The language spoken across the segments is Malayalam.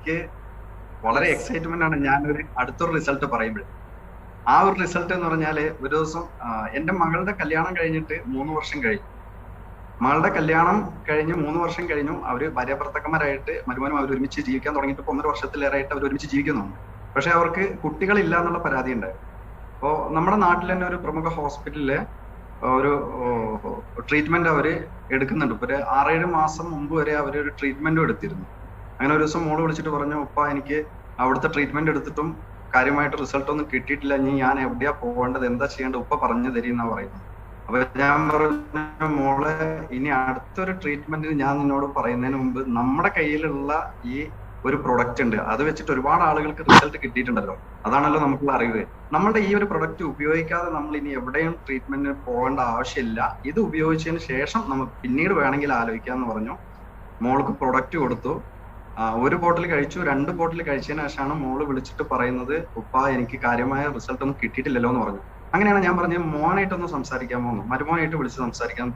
എനിക്ക് വളരെ എക്സൈറ്റ്മെന്റ് ആണ് ഞാനൊരു അടുത്തൊരു റിസൾട്ട് പറയുമ്പോൾ ആ ഒരു റിസൾട്ട് എന്ന് പറഞ്ഞാൽ ഒരു ദിവസം എന്റെ മകളുടെ കല്യാണം കഴിഞ്ഞിട്ട് മൂന്ന് വർഷം കഴിഞ്ഞു. മകളുടെ കല്യാണം കഴിഞ്ഞ് മൂന്ന് വർഷം കഴിഞ്ഞു അവർ ഭാര്യാഭർത്തക്കന്മാരായിട്ട് മരുമാനും അവർ ഒരുമിച്ച് ജീവിക്കാൻ തുടങ്ങിയിട്ട് ഒന്നര വർഷത്തിലേറെയായിട്ട് അവർ ഒരുമിച്ച് ജീവിക്കുന്നുണ്ട്. പക്ഷെ അവർക്ക് കുട്ടികളില്ല എന്നുള്ള പരാതി ഉണ്ടായിരുന്നു. അപ്പോ നമ്മുടെ നാട്ടിൽ തന്നെ ഒരു പ്രമുഖ ഹോസ്പിറ്റലിൽ ഒരു ട്രീറ്റ്മെന്റ് അവർ എടുക്കുന്നുണ്ട്. ഇപ്പൊ ഒരു ആറേഴ് മാസം മുമ്പ് വരെ അവർ ഒരു ട്രീറ്റ്മെന്റും എടുത്തിരുന്നു. അങ്ങനെ ഒരു ദിവസം മോൾ വിളിച്ചിട്ട് പറഞ്ഞു ഉപ്പ എനിക്ക് അവിടുത്തെ ട്രീറ്റ്മെന്റ് എടുത്തിട്ടും കാര്യമായിട്ട് റിസൾട്ട് ഒന്നും കിട്ടിയിട്ടില്ല. ഇനി ഞാൻ എവിടെയാ പോകേണ്ടത്? എന്താ ചെയ്യേണ്ടത്? ഉപ്പ പറഞ്ഞു തരീന്നാ പറയുന്നത്. അപ്പൊ ഞാൻ പറഞ്ഞു മോളെ ഇനി അടുത്തൊരു ട്രീറ്റ്മെന്റിന് ഞാൻ നിന്നോട് പറയുന്നതിന് മുമ്പ് നമ്മുടെ കയ്യിലുള്ള ഈ ഒരു പ്രൊഡക്റ്റ് ഉണ്ട്. അത് വെച്ചിട്ട് ഒരുപാട് ആളുകൾക്ക് റിസൾട്ട് കിട്ടിയിട്ടുണ്ടല്ലോ. അതാണല്ലോ നമുക്കുള്ള അറിവ്. നമ്മുടെ ഈ ഒരു പ്രൊഡക്റ്റ് ഉപയോഗിക്കാതെ നമ്മൾ ഇനി എവിടെയും ട്രീറ്റ്മെന്റിന് പോകേണ്ട ആവശ്യമില്ല. ഇത് ഉപയോഗിച്ചതിന് ശേഷം നമുക്ക് പിന്നീട് വേണമെങ്കിൽ ആലോചിക്കാന്ന് പറഞ്ഞു. മോൾക്ക് പ്രൊഡക്റ്റ് കൊടുത്തു. ഒരു ബോട്ടിൽ കഴിച്ചു രണ്ട് ബോട്ടിൽ കഴിച്ചതിന് ശേഷമാണ് മോൾ വിളിച്ചിട്ട് പറയുന്നത് ഉപ്പ എനിക്ക് കാര്യമായ റിസൾട്ട് ഒന്നും കിട്ടിയിട്ടില്ലല്ലോ എന്ന് പറഞ്ഞു. അങ്ങനെയാണ് ഞാൻ പറഞ്ഞത് മോനായിട്ടൊന്ന് സംസാരിക്കാമോ? എന്ന്. മരുമോനായിട്ട് വിളിച്ച് സംസാരിക്കാൻ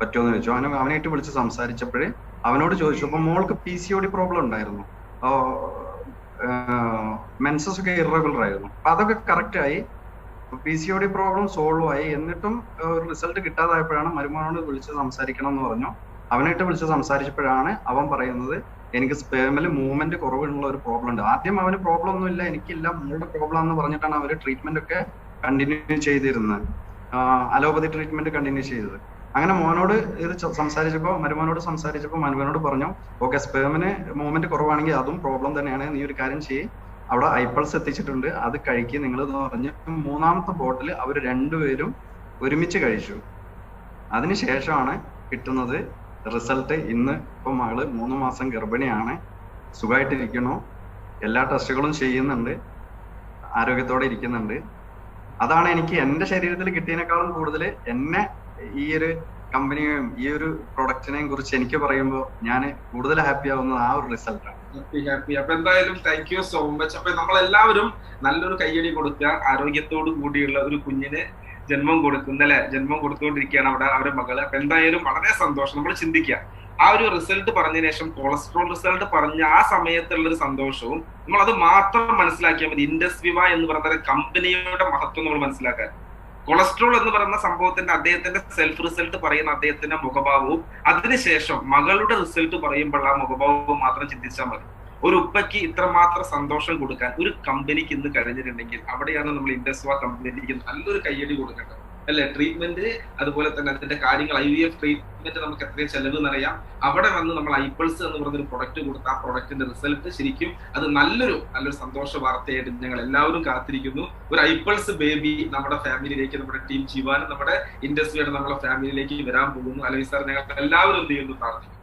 പറ്റുമെന്ന് ചോദിച്ചു. അവന് അവനായിട്ട് വിളിച്ച് സംസാരിച്ചപ്പോഴേ അവനോട് ചോദിച്ചു അപ്പൊ മോൾക്ക് P C O D problem ഉണ്ടായിരുന്നു. മെൻസസ് ഒക്കെ ഇറഗുലർ ആയിരുന്നു. അപ്പൊ അതൊക്കെ കറക്റ്റ് ആയി. P C O D problem solve ആയി. എന്നിട്ടും റിസൾട്ട് കിട്ടാതായപ്പോഴാണ് മരുമോനോട് വിളിച്ച് സംസാരിക്കണം എന്ന് പറഞ്ഞു. അവനായിട്ട് വിളിച്ച് സംസാരിച്ചപ്പോഴാണ് അവൻ പറയുന്നത് എനിക്ക് സ്പേമിൽ മൂവ്മെന്റ് കുറവുള്ള ഒരു പ്രോബ്ലം ഉണ്ട്. ആദ്യം അവന് പ്രോബ്ലം ഒന്നുമില്ല എനിക്കില്ല. മോളുടെ പ്രോബ്ലം എന്ന് പറഞ്ഞിട്ടാണ് അവർ ട്രീറ്റ്മെന്റ് ഒക്കെ കണ്ടിന്യൂ ചെയ്തിരുന്നത്. അലോപ്പതി ട്രീറ്റ്മെന്റ് കണ്ടിന്യൂ ചെയ്തത്. അങ്ങനെ മോനോട് ഇത് സംസാരിച്ചപ്പോ മരുമോനോട് സംസാരിച്ചപ്പോ മരുമോനോട് പറഞ്ഞു ഓക്കെ സ്പേമിന് മൂവ്മെന്റ് കുറവാണെങ്കിൽ അതും പ്രോബ്ലം തന്നെയാണ്. നീ ഒരു കാര്യം ചെയ്യ്. അവിടെ ഐപ്പൾസ് എത്തിച്ചിട്ടുണ്ട്. അത് കഴിക്കുക നിങ്ങൾ എന്ന് പറഞ്ഞ് മൂന്നാമത്തെ ബോട്ടിൽ അവർ രണ്ടുപേരും ഒരുമിച്ച് കഴിച്ചു. അതിനുശേഷമാണ് കിട്ടുന്നത് റിസൾട്ട് ഇന്ന് ഇപ്പൊ മകൾ മൂന്ന് മാസം ഗർഭിണിയാണ്. സുഖമായിട്ടിരിക്കണു എല്ലാ ടെസ്റ്റുകളും ചെയ്യുന്നുണ്ട്. ആരോഗ്യത്തോടെ ഇരിക്കുന്നുണ്ട്. അതാണ് എനിക്ക് എന്റെ ശരീരത്തിൽ കിട്ടിയതിനേക്കാളും കൂടുതൽ എന്നെ ഈ ഒരു കമ്പനിയെയും ഈ ഒരു പ്രൊഡക്റ്റിനെയും കുറിച്ച് എനിക്ക് പറയുമ്പോൾ ഞാൻ കൂടുതൽ ഹാപ്പി ആവുന്നത് ആ ഒരു റിസൾട്ടാണ്. Happy happy. അപ്പൊ എന്തായാലും താങ്ക് യു സോ മച്ച് അപ്പൊ നമ്മളെല്ലാവരും നല്ലൊരു കയ്യടി കൊടുക്കുക. ആരോഗ്യത്തോടു കൂടിയുള്ള ഒരു കുഞ്ഞിന് ജന്മം കൊടുക്കുന്ന അല്ലെ ജന്മം കൊടുത്തുകൊണ്ടിരിക്കുകയാണ് അവിടെ അവരുടെ മകൾ. അപ്പൊ എന്തായാലും വളരെ സന്തോഷം. നമ്മൾ ചിന്തിക്കുക. ആ ഒരു റിസൾട്ട് പറഞ്ഞതിന് ശേഷം കൊളസ്ട്രോൾ റിസൾട്ട് പറഞ്ഞ ആ സമയത്തുള്ള ഒരു സന്തോഷവും നമ്മൾ അത് മാത്രം മനസ്സിലാക്കിയാൽ മതി. ഇൻഡസ് വിവ എന്ന് പറയുന്ന കമ്പനിയുടെ മഹത്വം നമ്മൾ മനസ്സിലാക്കാൻ. കൊളസ്ട്രോൾ എന്ന് പറയുന്ന സംഭവത്തിന്റെ അദ്ദേഹത്തിന്റെ സെൽഫ് റിസൾട്ട് പറയുന്ന അദ്ദേഹത്തിന്റെ മുഖഭാവവും അതിനുശേഷം മകളുടെ റിസൾട്ട് പറയുമ്പോൾ ആ മുഖഭാവവും മാത്രം ചിന്തിച്ചാൽ മതി. ഒരു ഉപ്പയ്ക്ക് ഇത്രമാത്രം സന്തോഷം കൊടുക്കാൻ ഒരു കമ്പനിക്ക് ഇന്ന് കഴിഞ്ഞിട്ടുണ്ടെങ്കിൽ അവിടെയാണ് നമ്മൾ ഇൻഡസ്വാ കമ്പനിക്ക് നല്ലൊരു കയ്യടി കൊടുക്കേണ്ടത്. അല്ലെ? ട്രീറ്റ്മെന്റ് അതുപോലെ തന്നെ അതിന്റെ കാര്യങ്ങൾ ഐ വി എഫ് ട്രീറ്റ്മെന്റ് നമുക്ക് എത്രയും ചെലവ് എന്നറിയാം. അവിടെ വന്ന് നമ്മൾ ഐപ്പിൾസ് എന്ന് പറഞ്ഞൊരു പ്രൊഡക്റ്റ് കൊടുത്ത ആ പ്രൊഡക്റ്റിന്റെ റിസൾട്ട് ശരിക്കും അത് നല്ലൊരു നല്ലൊരു സന്തോഷ വാർത്തയായിട്ട് ഞങ്ങൾ എല്ലാവരും കാത്തിരിക്കുന്നു. ഒരു ഐപ്പിൾസ് ബേബി നമ്മുടെ ഫാമിലിയിലേക്ക് നമ്മുടെ ടീം ജീവാനും നമ്മുടെ ഇൻഡസ്ട്രിയുടെ നമ്മുടെ ഫാമിലിയിലേക്ക് വരാൻ പോകുന്നു. അല്ലെങ്കിൽ സാർ ഞങ്ങൾ എല്ലാവരും എന്ത് ചെയ്യുന്നു? പ്രാർത്ഥിക്കുന്നു.